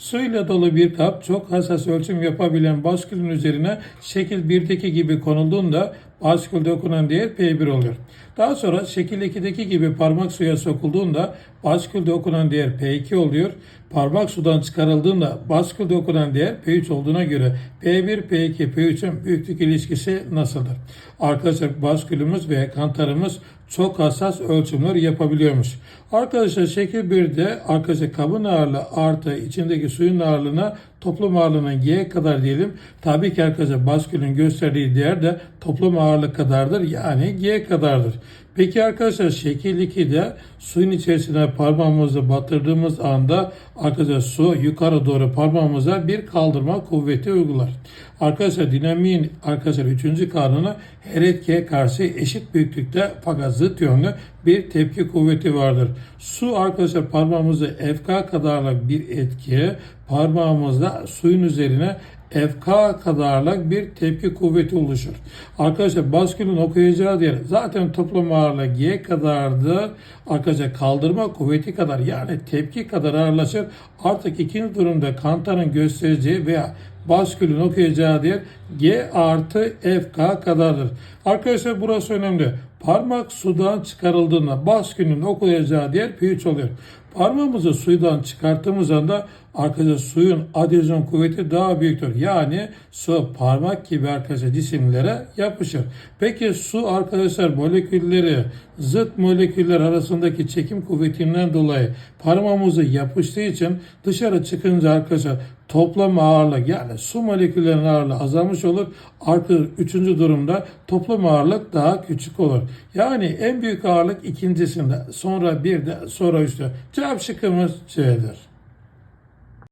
Suyla dolu bir kap çok hassas ölçüm yapabilen baskülün üzerine şekil 1'deki gibi konulduğunda baskülde okunan değer P1 oluyor. Daha sonra şekil 2'deki gibi parmak suya sokulduğunda baskülde okunan değer P2 oluyor. Parmak sudan çıkarıldığında baskülde okunan değer P3 olduğuna göre P1, P2, P3'ün büyüklük ilişkisi nasıldır? Arkadaşlar baskülümüz ve kantarımız çok hassas ölçümler yapabiliyormuş. Arkadaşlar şekil 1'de arkadaşlar kabın ağırlığı artı içindeki suyun ağırlığına toplam ağırlığının G kadar diyelim. Tabii ki arkadaşlar baskülün gösterdiği değer de toplam ağırlık kadardır. Yani G kadardır. Peki arkadaşlar şekil 2'de suyun içerisine parmağımızı batırdığımız anda arkadaşlar su yukarı doğru parmağımıza bir kaldırma kuvveti uygular. Arkadaşlar dinamiğin arkadaşlar 3. kanunu her etkiye karşı eşit büyüklükte fakat zıt yönlü bir tepki kuvveti vardır. Su arkadaşlar parmağımızı FK kadarlık bir etkiye parmağımızda suyun üzerine FK kadarlık bir tepki kuvveti oluşur. Arkadaşlar baskülün okuyacağı değer zaten toplam ağırlığı G kadardı. Arkadaşlar kaldırma kuvveti kadar yani tepki kadar ağırlaşır. Artık ikinci durumda kantarın göstereceği veya baskülün okuyacağı değer G artı FK kadardır. Arkadaşlar burası önemli. Parmak sudan çıkarıldığında baskülün okuyacağı değer P3 oluyor. Parmağımızı suydan çıkarttığımız anda arkadaşlar suyun adezyon kuvveti daha büyüktür. Yani su parmak gibi arkadaşlar cisimlere yapışır. Peki su arkadaşlar molekülleri zıt moleküller arasındaki çekim kuvvetinden dolayı parmağımızı yapıştığı için dışarı çıkınca arkadaşlar toplam ağırlık yani su moleküllerinin ağırlığı azalmış olur. Artı üçüncü durumda toplam ağırlık daha küçük olur. Yani en büyük ağırlık ikincisinde sonra bir de sonra üçte. Cevap şıkkımız C'dir.